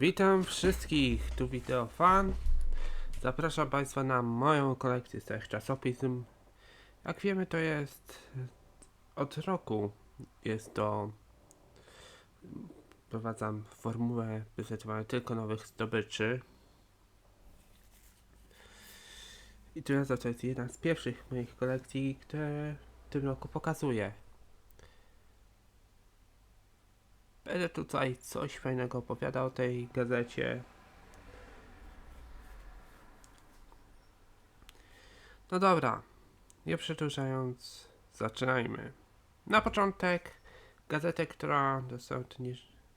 Witam wszystkich, tu Wideo Fan. Zapraszam Państwa na moją kolekcję starych czasopism. Jak wiemy to jest od roku jest to prowadzam formułę prezentowania tylko nowych zdobyczy. I to jest jedna z pierwszych moich kolekcji, które w tym roku pokazuję. Będę tutaj coś fajnego opowiadał o tej gazecie. No dobra, nie przedłużając, zaczynajmy. Na początek gazetę, która dosłownie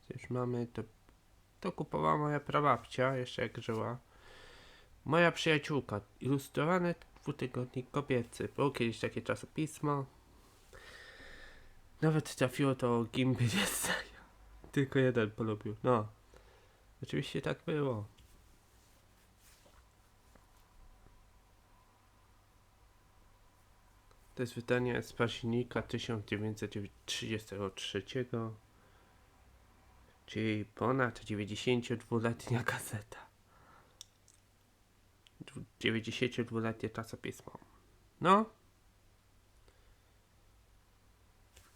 już, mamy, to, to kupowała moja prababcia, jeszcze jak żyła. Moja przyjaciółka, ilustrowany dwutygodnik kobiecy. Było kiedyś takie czasopismo. Nawet trafiło to Gimby Jedzenia. Tylko jeden polubił. No. Oczywiście tak było. To jest wydanie z października 1933, czyli ponad 92-letnia gazeta. 92-letnie czasopismo. No.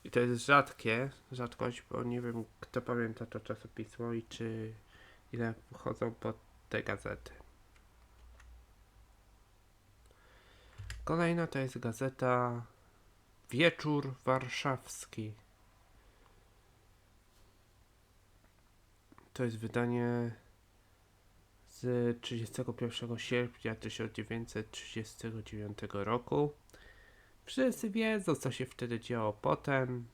I to jest rzadkie, rzadkość, bo nie wiem kto pamięta to czasopismo i czy ile wchodzą pod te gazety. Kolejna to jest gazeta Wieczór Warszawski. To jest wydanie z 31 sierpnia 1939 roku. Wszyscy wiedzą, co się wtedy działo potem.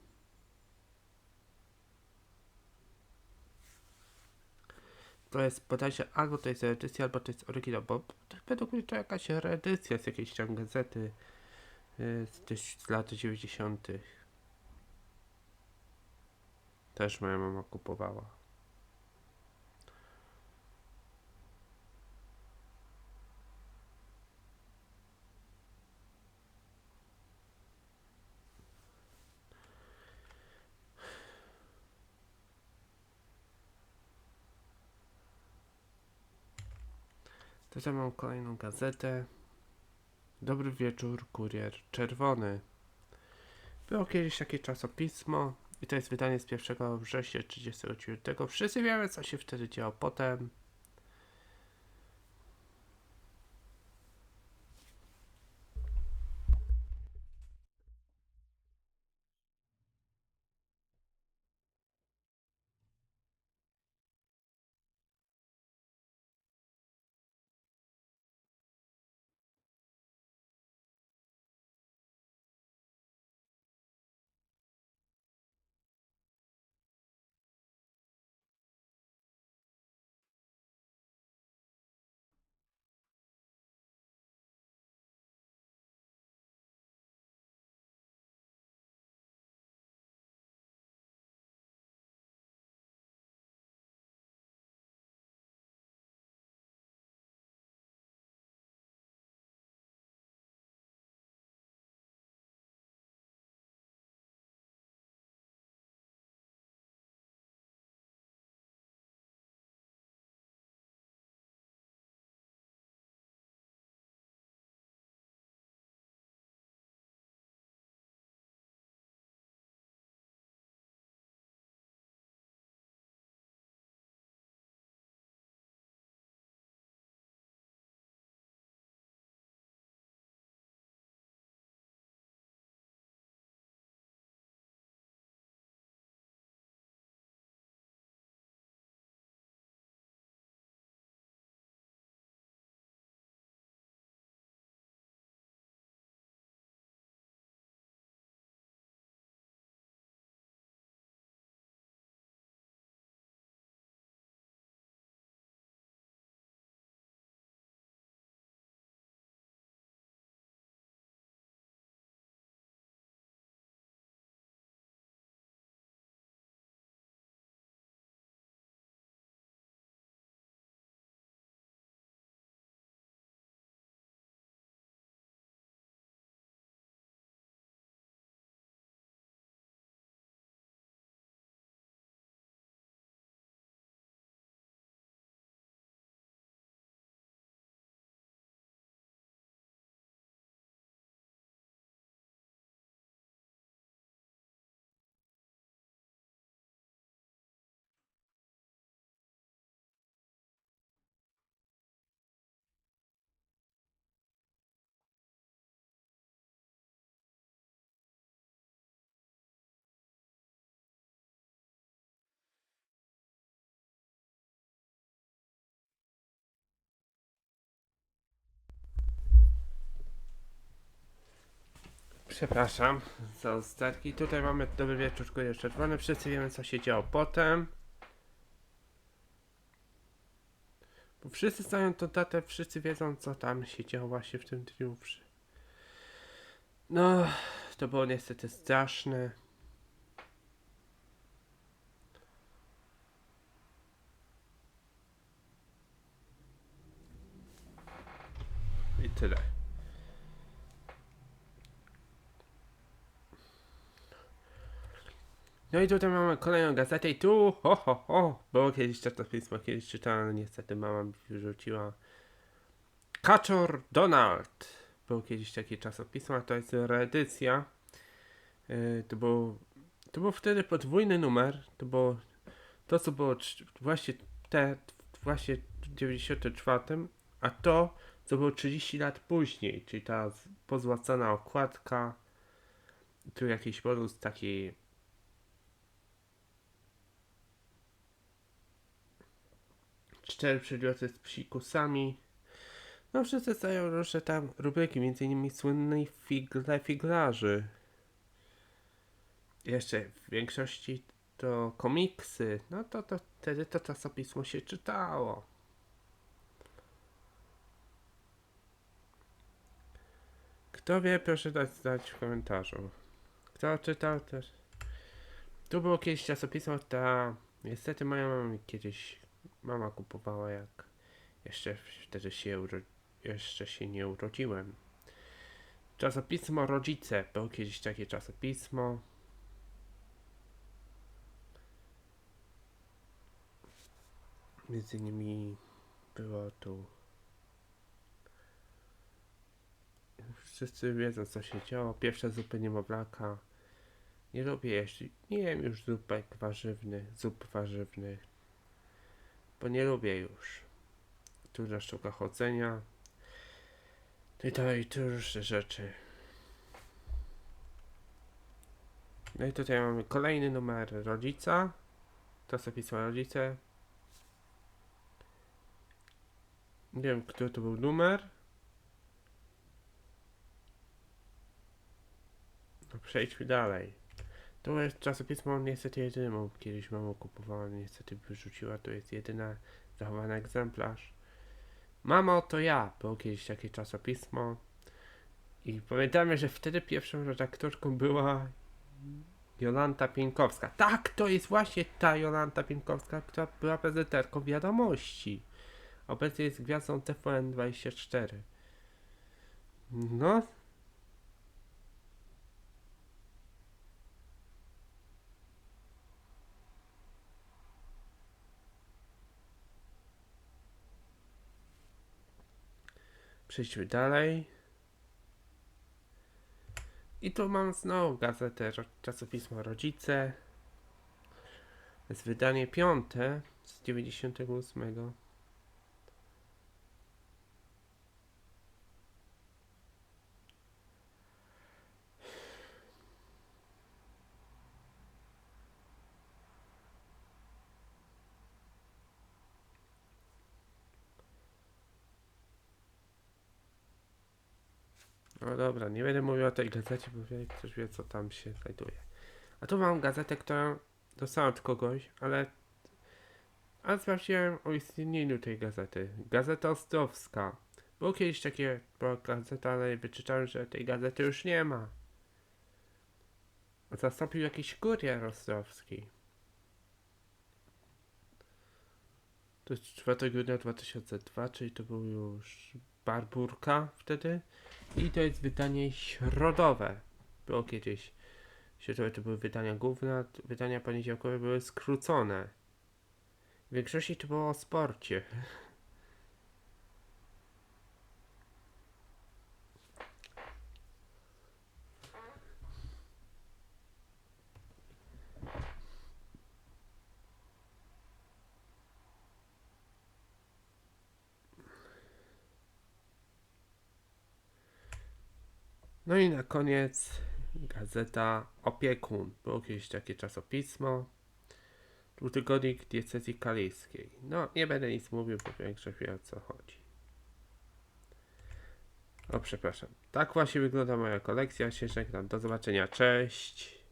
To jest bodajże albo to jest reedycja, albo to jest oryginał, bo według mnie to jakaś reedycja z jakiejś tam gazety y, z lat 90. Też moja mama kupowała. Tutaj mam kolejną gazetę. Dobry wieczór, kurier czerwony. Było kiedyś takie czasopismo i to jest wydanie z 1 września 1939. Wszyscy wiemy, co się wtedy działo potem. Przepraszam za ostatki. Tutaj mamy dobry wieczór, kurde czerwony. Wszyscy wiemy, co się działo potem. Bo wszyscy znają tą datę, wszyscy wiedzą, co tam się działo właśnie w tym dniu. No, to było niestety straszne. I tyle. No i tutaj mamy kolejną gazetę i tu, ho, ho, ho, było kiedyś czasopисmo, kiedyś czytałem, ale niestety mama mi wyrzuciła. Kaczor Donald. Był kiedyś takie czasopismo, a to jest reedycja. Yy, to był, to był wtedy podwójny numer, to było to, co było właśnie te, właśnie w 94, a to, co było 30 lat później, czyli ta pozłacana okładka, tu jakiś bonus taki cztery przedmioty z psikusami. No wszyscy stają różne tam rubryki, między innymi słynnej figle figlarzy. Jeszcze w większości to komiksy. No to, to wtedy to czasopismo się czytało. Kto wie, proszę dać znać w komentarzu. Kto czytał też. Tu było kiedyś czasopismo, ta niestety moja mama kiedyś mama kupowała jak jeszcze wtedy się jeszcze się nie urodziłem. Czasopismo Rodzice. Było kiedyś takie czasopismo. Między innymi było tu. Wszyscy wiedzą co się działo. Pierwsze zupy niemowlaka. Nie lubię jeść. Nie jem już zupek warzywnych, zup warzywnych. Bo nie lubię już. Trudna sztuka chodzenia. To i tu różne rzeczy. No i tutaj mamy kolejny numer rodzica. To sobie pisał rodzice. Nie wiem, który to był numer. No przejdźmy dalej. To jest czasopismo niestety jedyną kiedyś mama kupowała, niestety wyrzuciła, to jest jedyna zachowany egzemplarz. Mamo, to ja, było kiedyś takie czasopismo. I pamiętamy, że wtedy pierwszą redaktorką była Jolanta Pienkowska. Tak, to jest właśnie ta Jolanta Pienkowska, która była prezenterką wiadomości. Obecnie jest gwiazdą TVN24. No. Przejdźmy dalej. I tu mam znowu gazetę czasopismo Rodzice. To jest wydanie piąte z 98. No dobra, nie będę mówił o tej gazecie, bo wie- ktoś wie, co tam się znajduje. A tu mam gazetę, którą dostałem od kogoś, ale... Ale sprawdziłem o istnieniu tej gazety. Gazeta Ostrowska. Było kiedyś takie była gazeta, ale wyczytałem, że tej gazety już nie ma. Zastąpił jakiś kurier ostrowski. To jest 4 grudnia 2002, czyli to był już Barburka wtedy. I to jest wydanie środowe. Było kiedyś. Środowe to były wydania główne, wydania poniedziałkowe były skrócone. W większości to było o sporcie. No i na koniec gazeta Opiekun. Było kiedyś takie czasopismo. Dwutygodnik diecezji kaliskiej. No, nie będę nic mówił, bo większość wie o co chodzi. O, przepraszam. Tak właśnie wygląda moja kolekcja. Się żegnam. Do zobaczenia. Cześć.